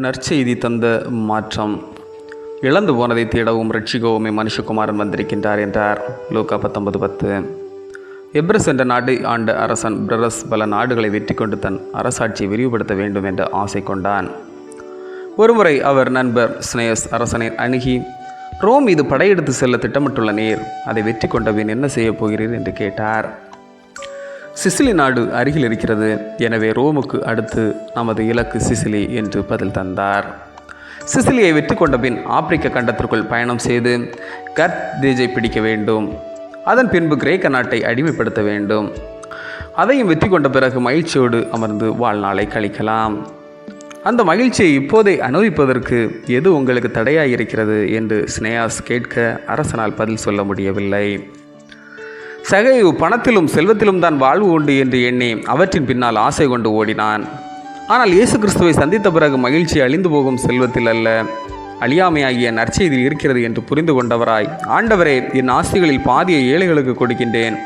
நற்செய்தி தந்த மாற்றம். இழந்து போனதை தேடவும் ரட்சிக்கவுமே மனுஷகுமாரன் வந்திருக்கின்றார் என்றார். லூக்கா பத்தொன்பது பத்து. எப்ரஸ் என்ற நாட்டை ஆண்ட அரசன் பிரரஸ் பல நாடுகளை வெற்றி கொண்டு தன் அரசாட்சியை விரிவுபடுத்த வேண்டும் என்ற ஆசை கொண்டான். ஒருமுறை அவர் நண்பர் ஸ்னேயஸ் அரசனை அணுகி ரோம் இது படையெடுத்து செல்ல திட்டமிட்டுள்ள நீர் அதை வெற்றி கொண்டபின் என்ன செய்யப் போகிறீர்? என்று கேட்டார். சிசிலி நாடு அருகில் இருக்கிறது. எனவே ரோமுக்கு அடுத்து நமது இலக்கு சிசிலி என்று பதில் தந்தார். சிசிலியை வெற்றி கொண்ட பின் ஆப்பிரிக்க கண்டத்திற்குள் பயணம் செய்து கர்தேஜை பிடிக்க வேண்டும். அதன் பின்பு கிரேக்க நாட்டை அடிமைப்படுத்த வேண்டும். அதையும் வெற்றி கொண்ட பிறகு மகிழ்ச்சியோடு அமர்ந்து வாழ்நாளை கழிக்கலாம். அந்த மகிழ்ச்சியை இப்போதே அனுபவிப்பதற்கு எது உங்களுக்கு தடையாக இருக்கிறது என்று ஸ்னேயாஸ் கேட்க அரசனால் பதில் சொல்ல முடியவில்லை. சகையு பணத்திலும் செல்வத்திலும் தான் வாழ்வு உண்டு என்று எண்ணி அவற்றின் பின்னால் ஆசை கொண்டு ஓடினான். ஆனால் இயேசு கிறிஸ்துவை சந்தித்த பிறகு மகிழ்ச்சி அழிந்து போகும் செல்வத்தில் அல்ல. அழியாமையாகிய நற்செய்தியில் இருக்கிறது என்று புரிந்து கொண்டவராய். ஆண்டவரே என் ஆஸ்திகளில் பாதியை ஏழைகளுக்கு கொடுக்கின்றேன்.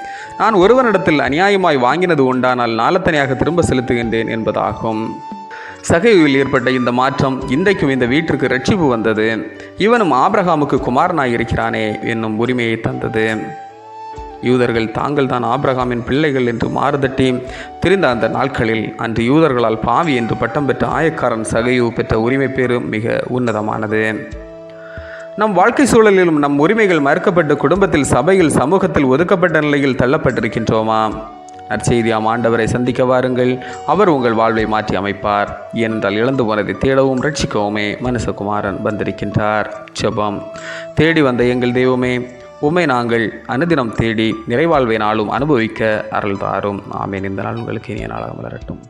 நான் ஒருவனிடத்தில் அநியாயமாய் வாங்கினது உண்டானால் நாளத்தனையாக திரும்ப செலுத்துகின்றேன் என்பதாகும். சகைவில் ஏற்பட்ட இந்த மாற்றம் இன்றைக்கும் இந்த வீட்டிற்கு ரட்சிப்பு வந்தது. இவனும் ஆபிரகாமுக்கு குமாரனாய் இருக்கிறானே என்னும் உரிமையை தந்தது. யூதர்கள் தாங்கள் தான் ஆப்ரஹாமின் பிள்ளைகள் என்று மாறுதட்டி திரிந்த அந்த நாட்களில் அன்று யூதர்களால் பாவி என்று பட்டம் பெற்ற ஆயக்காரன் சகையு பெற்ற உரிமை பேரு மிக உன்னதமானது. நம் வாழ்க்கை சூழலிலும் நம் உரிமைகள் மறுக்கப்பட்டு குடும்பத்தில் சபையில் சமூகத்தில் ஒதுக்கப்பட்ட நிலையில் தள்ளப்பட்டிருக்கின்றோமா? நற்செய்தியாம் ஆண்டவரை சந்திக்க வாருங்கள். அவர் உங்கள் வாழ்வை மாற்றி அமைப்பார். ஏனென்றால் இழந்து போனதை தேடவும் ரட்சிக்கவுமே மனுஷகுமாரன் வந்திருக்கின்றார். ஜெபம். தேடி வந்த எங்கள் தெய்வமே உம்மை நாங்கள் அனுதினம் தேடி நிறைவாழ்வை நாளும் அனுபவிக்க அருள் தாரும் ஆமேன். இந்த நாள் உங்களுக்கு இனிய நாளாக மலரட்டும்.